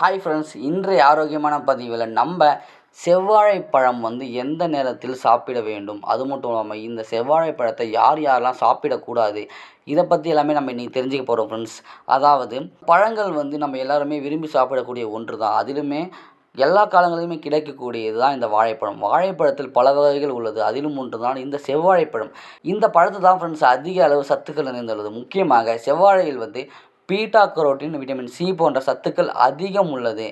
Hi friends இன்றைய ஆரோக்கியமான பதிவில் நம்ம செவ்வாழைப்பழம் வந்து எந்த நேரத்தில் சாப்பிட வேண்டும்? அது மட்டும் இல்லாமல் இந்த செவ்வாழைப்பழத்தை யார் யாரெல்லாம் சாப்பிடக்கூடாது இதை பற்றி எல்லாமே நம்ம இன்றைக்கி தெரிஞ்சுக்க போகிறோம் ஃப்ரெண்ட்ஸ் அதாவது பழங்கள் வந்து நம்ம எல்லாருமே விரும்பி சாப்பிடக்கூடிய ஒன்று தான் அதிலுமே எல்லா காலங்களிலுமே கிடைக்கக்கூடியது தான் இந்த வாழைப்பழம். வாழைப்பழத்தில் பல வகைகள் உள்ளது. அதிலும் ஒன்று தான் இந்த செவ்வாழைப்பழம் இந்த பழத்தை தான் ஃப்ரெண்ட்ஸ் அதிக அளவு சத்துக்கள் நிறைந்துள்ளது முக்கியமாக செவ்வாழையில் வந்து பீட்டா கரோட்டின் விட்டமின் சி போன்ற சத்துக்கள் அதிகம் உள்ளது.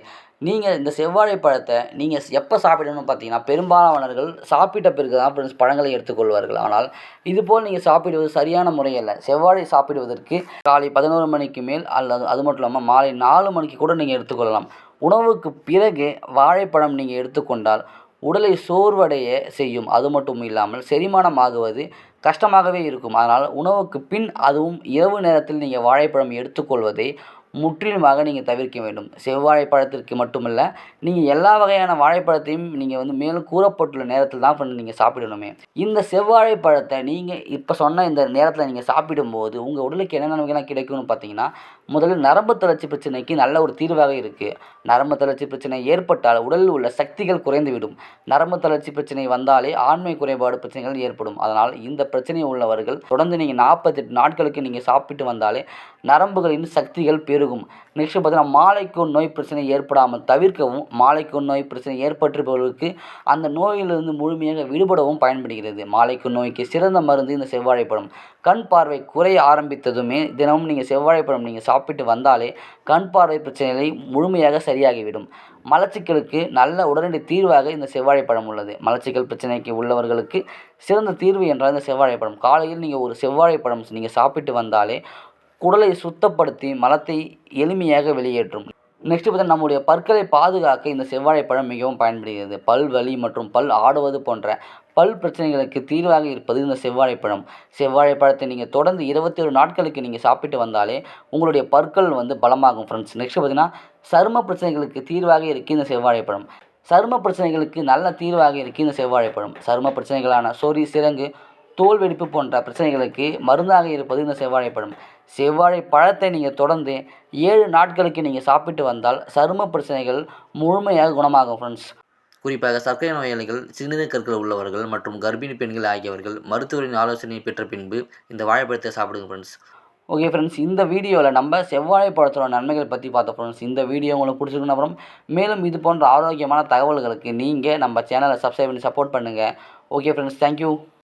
நீங்கள் இந்த செவ்வாழை பழத்தை நீங்கள் எப்போ சாப்பிடணும்னு பார்த்தீங்கன்னா பெரும்பாலானவர்கள் சாப்பிட்ட பிறகு தான் ஃப்ரெண்ட்ஸ் பழங்களை எடுத்துக்கொள்வார்கள். ஆனால் இதுபோல் நீங்கள் சாப்பிடுவது சரியான முறையல்ல. செவ்வாழை சாப்பிடுவதற்கு காலை பதினோரு மணிக்கு மேல் அல்லது அது மட்டும் இல்லாமல் மாலை நாலு மணிக்கு கூட நீங்கள் எடுத்துக்கொள்ளலாம். உணவுக்கு பிறகு வாழைப்பழம் நீங்கள் எடுத்துக்கொண்டால் உடலை சோர்வடைய செய்யும். அது மட்டும் இல்லாமல் செரிமானம் ஆகுவது கஷ்டமாகவே இருக்கும். அதனால் உணவுக்கு பின் அதுவும் இரவு நேரத்தில் நீங்கள் வாழைப்பழம் எடுத்துக்கொள்வதை முற்றிலுமாக நீங்கள் தவிர்க்க வேண்டும். செவ்வாழைப்பழத்திற்கு மட்டுமல்ல நீங்கள் எல்லா வகையான வாழைப்பழத்தையும் நீங்கள் வந்து மேலும் கூறப்பட்டுள்ள நேரத்தில் தான் பண்ணி நீங்கள் சாப்பிடணுமே. இந்த செவ்வாழைப்பழத்தை நீங்கள் இப்போ சொன்ன இந்த நேரத்தில் நீங்கள் சாப்பிடும்போது உங்கள் உடலுக்கு என்ன நன்மைகள்லாம் கிடைக்கும்னு பார்த்தீங்கன்னா முதலில் நரம்பு தளர்ச்சி பிரச்சனைக்கு நல்ல ஒரு தீர்வாக இருக்குது நரம்பு தளர்ச்சி பிரச்சனை ஏற்பட்டால் உடலில் உள்ள சக்திகள் குறைந்துவிடும். நரம்பு தளர்ச்சி பிரச்சனை வந்தாலே ஆண்மை குறைபாடு பிரச்சனைகள் ஏற்படும். அதனால் இந்த பிரச்சனை உள்ளவர்கள் தொடர்ந்து நீங்கள் நாற்பத்தெட்டு நாட்களுக்கு நீங்கள் சாப்பிட்டு வந்தாலே நரம்புகளின் சக்திகள் இருக்கும். நெக்ஸ்ட் பார்த்தீங்கன்னா மாலைக்கோன் நோய் பிரச்சனை ஏற்படாமல் தவிர்க்கவும் மாலைக்குள் நோய் பிரச்சனை ஏற்பட்டிருப்பவர்களுக்கு அந்த நோயிலிருந்து முழுமையாக விடுபடவும் பயன்படுகிறது. மாலைக்கோன் நோய்க்கு சிறந்த மருந்து இந்த செவ்வாழைப்பழம் கண் பார்வை குறைய ஆரம்பித்ததுமே தினமும் நீங்கள் செவ்வாழைப்பழம் நீங்கள் சாப்பிட்டு வந்தாலே கண் பார்வை பிரச்சனைகளை முழுமையாக சரியாகிவிடும். மலச்சிக்கலுக்கு நல்ல உடனடி தீர்வாக இந்த செவ்வாழைப்பழம் உள்ளது. மலச்சிக்கல் பிரச்சனைக்கு உள்ளவர்களுக்கு சிறந்த தீர்வு என்றால் இந்த செவ்வாழைப்பழம் காலையில் நீங்கள் ஒரு செவ்வாழைப்பழம் நீங்கள் சாப்பிட்டு வந்தாலே குடலை சுத்தப்படுத்தி மலத்தை எளிமையாக வெளியேற்றும். நெக்ஸ்ட்டு பார்த்தா நம்முடைய பற்களை பாதுகாக்க இந்த செவ்வாழைப்பழம் மிகவும் பயன்படுகிறது. பல் வலி மற்றும் பல் ஆடுவது போன்ற பல் பிரச்சனைகளுக்கு தீர்வாக இருப்பது இந்த செவ்வாழைப்பழம் செவ்வாழைப்பழத்தை நீங்கள் தொடர்ந்து இருபத்தி ஒரு நாட்களுக்கு நீங்கள் சாப்பிட்டு வந்தாலே உங்களுடைய பற்கள் வந்து பலமாகும் ஃப்ரெண்ட்ஸ் நெக்ஸ்ட்டு பார்த்தீங்கன்னா சரும பிரச்சனைகளுக்கு தீர்வாக இருக்குது இந்த செவ்வாழைப்பழம் சரும பிரச்சனைகளுக்கு நல்ல தீர்வாக இருக்குது இந்த செவ்வாழைப்பழம் சரும பிரச்சனைகளான சொறி சிறங்கு தோல் வெடிப்பு போன்ற பிரச்சனைகளுக்கு மருந்தாக இருப்பது இந்த செவ்வாழைப்பழம் செவ்வாழை பழத்தை நீங்கள் தொடர்ந்து ஏழு நாட்களுக்கு நீங்கள் சாப்பிட்டு வந்தால் சரும பிரச்சனைகள் முழுமையாக குணமாகும் ஃப்ரெண்ட்ஸ் குறிப்பாக சர்க்கரை நோயாளிகள் சிறுநீர் கற்கள் உள்ளவர்கள் மற்றும் கர்ப்பிணி பெண்கள் ஆகியவர்கள் மருத்துவரின் ஆலோசனை பெற்ற பின்பு இந்த வாழைப்பழத்தை சாப்பிடுங்க ஃப்ரெண்ட்ஸ் ஓகே ஃப்ரெண்ட்ஸ் இந்த வீடியோவில் நம்ம செவ்வாழை பழத்தோட நன்மைகள் பற்றி பார்த்தோம் ஃப்ரெண்ட்ஸ் இந்த வீடியோ உங்களுக்கு பிடிச்சிருக்குன்னு அப்புறம் மேலும் இது போன்ற ஆரோக்கியமான தகவல்களுக்கு நீங்கள் நம்ம சேனலை சப்ஸ்கிரைப் பண்ணி சப்போர்ட் பண்ணுங்கள் ஓகே ஃப்ரெண்ட்ஸ் தேங்க்யூ